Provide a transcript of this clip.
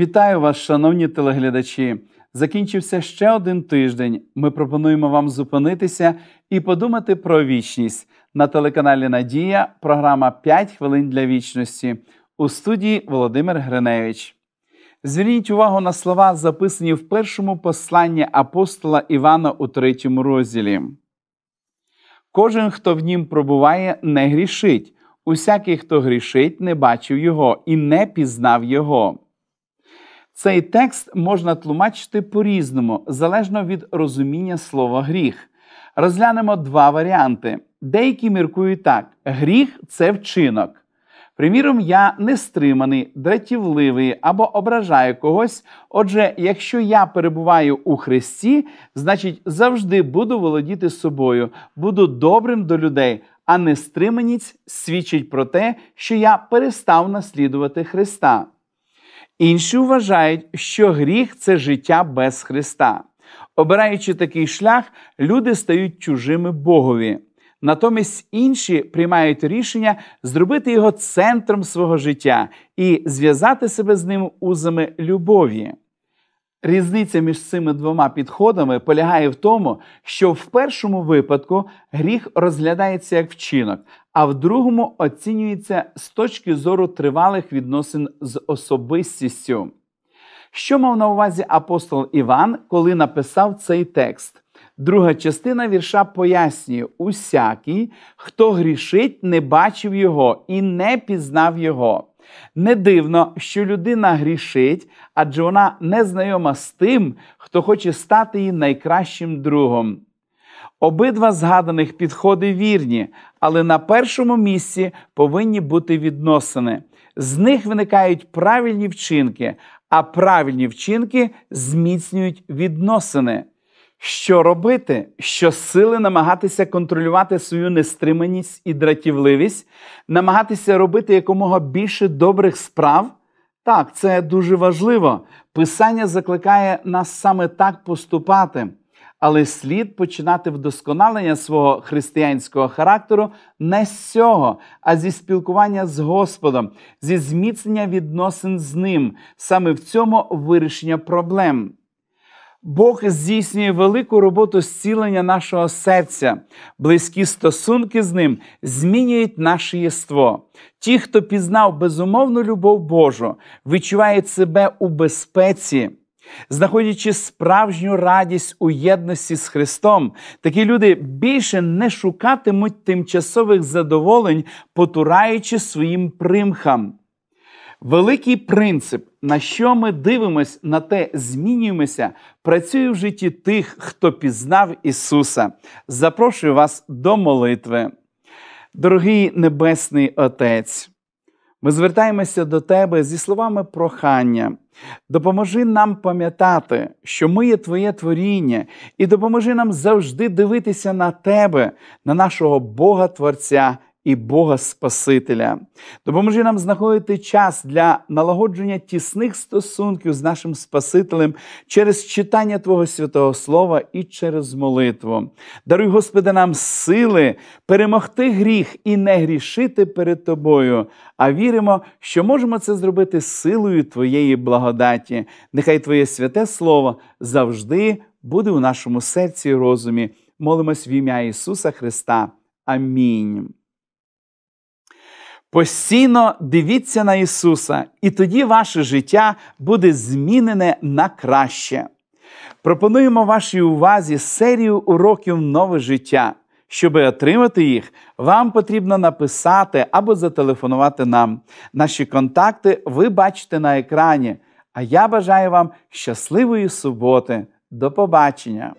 Вітаю вас, шановні телеглядачі! Закінчився ще один тиждень. Ми пропонуємо вам зупинитися і подумати про вічність на телеканалі Надія. Програма «5 хвилин для вічності у студії Володимир Гриневич. Зверніть увагу на слова, записані в першому посланні апостола Івана у третьому розділі. Кожен, хто в нім пробуває, не грішить. Усякий, хто грішить, не бачив його і не пізнав його. Цей текст можна тлумачити по-різному, залежно від розуміння слова гріх. Розглянемо два варіанти. Деякі міркують так: гріх це вчинок. Приміром, я нестриманий, дратівливий або ображаю когось. Отже, якщо я перебуваю у Христі, значить завжди буду володіти собою, буду добрим до людей, а нестриманість свідчить про те, що я перестав наслідувати Христа. Інші вважають, що гріх це життя без Христа. Обираючи такий шлях, люди стають чужими Богові. Натомість інші приймають рішення зробити його центром свого життя і зв'язати себе з ним узами любові. Різниця між цими двома підходами полягає в тому, що в першому випадку гріх розглядається як вчинок, а в другому оцінюється з точки зору тривалих відносин з особистістю. Що мав на увазі апостол Іван, коли написав цей текст? Друга частина вірша пояснює: усякий, хто грішить, не бачив його і не пізнав його. Не дивно, що людина грішить, адже вона не знайома з тим, хто хоче стати її найкращим другом. Обидва згаданих підходи вірні, але на першому місці повинні бути відносини. З них виникають правильні вчинки, а правильні вчинки зміцнюють відносини. Що робити? Що сили намагатися контролювати свою нестриманість і дратівливість, намагатися робити якомога більше добрих справ? Так, це дуже важливо. Писання закликає нас саме так поступати, але слід починати вдосконалення свого християнського характеру не з цього, а зі спілкування з Господом, зі зміцнення відносин з Ним, саме в цьому вирішення проблем. Бог здійснює велику роботу зцілення нашого серця, близькі стосунки з ним змінюють наше єство. Ті, хто пізнав безумовну любов Божу, відчувають себе у безпеці. Знаходячи справжню радість у єдності з Христом, такі люди більше не шукатимуть тимчасових задоволень, потураючи своїм примхам. Великий принцип, на що ми дивимось, на те змінюємося, працює в житті тих, хто пізнав Ісуса. Запрошую вас до молитви. Дорогий Небесний Отець, ми звертаємося до Тебе зі словами прохання. Допоможи нам пам'ятати, що ми є Твоє творіння, і допоможи нам завжди дивитися на Тебе, на нашого Бога Творця і Бога Спасителя. Допоможи нам знаходити час для налагодження тісних стосунків з нашим Спасителем через читання Твого святого Слова і через молитву. Даруй, Господи, нам сили перемогти гріх і не грішити перед Тобою, а віримо, що можемо це зробити силою Твоєї благодаті. Нехай Твоє святе Слово завжди буде у нашому серці і розумі. Молимось в ім'я Ісуса Христа. Амінь. Постійно дивіться на Ісуса, і тоді ваше життя буде змінене на краще. Пропонуємо вашій увазі серію уроків нове життя. Щоб отримати їх, вам потрібно написати або зателефонувати нам. Наші контакти ви бачите на екрані. А я бажаю вам щасливої суботи. До побачення!